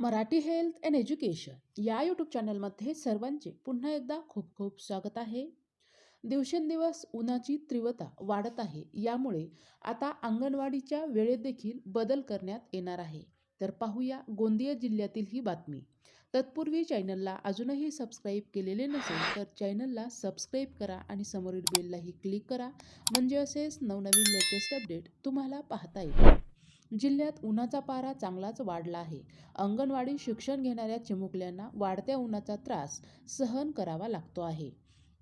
Marathi health and education या YouTube चॅनलमध्ये सर्वांचे पुन्हा एकदा खूप खूप स्वागत आहे. दिवसेंदिवस उन्हाची तीव्रता वाढत आहे यामुळे आता अंगणवाडीच्या वेळेत देखील बदल करण्यात येणार आहे. तर पाहूया गोंदिया जिल्ह्यातील ही बातमी. तत्पूर्वी चॅनलला अजूनही सबस्क्राईब केलेले नसेल तर चॅनलला सबस्क्राईब करा आणि समोरील बेललाही क्लिक करा. म्हणजे असेच नवनवीन लेटेस्ट अपडेट तुम्हाला पाहता येईल. जिल्ह्यात उन्हाचा पारा चांगलाच वाढला आहे. अंगणवाडी शिक्षण घेणाऱ्या चिमुकल्यांना वाढत्या उन्हाचा त्रास सहन करावा लागतो आहे.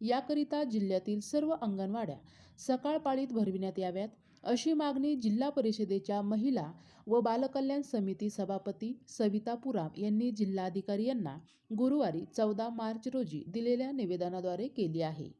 याकरिता जिल्ह्यातील सर्व अंगणवाड्या सकाळपाळीत भरविण्यात याव्यात अशी मागणी जिल्हा परिषदेच्या महिला व बालकल्याण समिती सभापती सविता पुराम यांनी जिल्हाधिकारी यांना गुरुवारी चौदा मार्च रोजी दिलेल्या निवेदनाद्वारे केली आहे.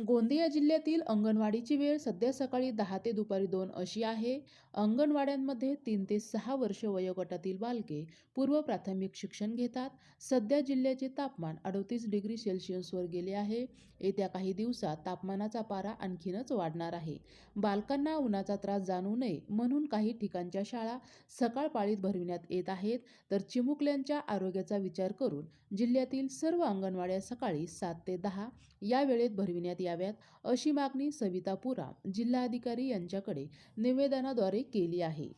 गोंदिया जिल्ह्यातील अंगणवाडीची वेळ सध्या सकाळी दहा ते दुपारी दोन अशी आहे. अंगणवाड्यांमध्ये तीन ते सहा वर्ष वयोगटातील बालके पूर्व प्राथमिक शिक्षण घेतात. सध्या जिल्ह्याचे तापमान अडतीस डिग्री सेल्सिअसवर गेले आहे. येत्या काही दिवसात तापमानाचा पारा आणखीनच वाढणार आहे. बालकांना उन्हाचा त्रास जाणवू नये म्हणून काही ठिकाणच्या शाळा सकाळ पाळीत भरविण्यात येत आहेत. तर चिमुकल्यांच्या आरोग्याचा विचार करून जिल्ह्यातील सर्व अंगणवाड्या सकाळी सात ते दहा या वेळेत भरविण्यात या याव्यात अशी मागणी सविता पुरा जिल्हाधिकारी यांच्याकडे निवेदनाद्वारे केली आहे.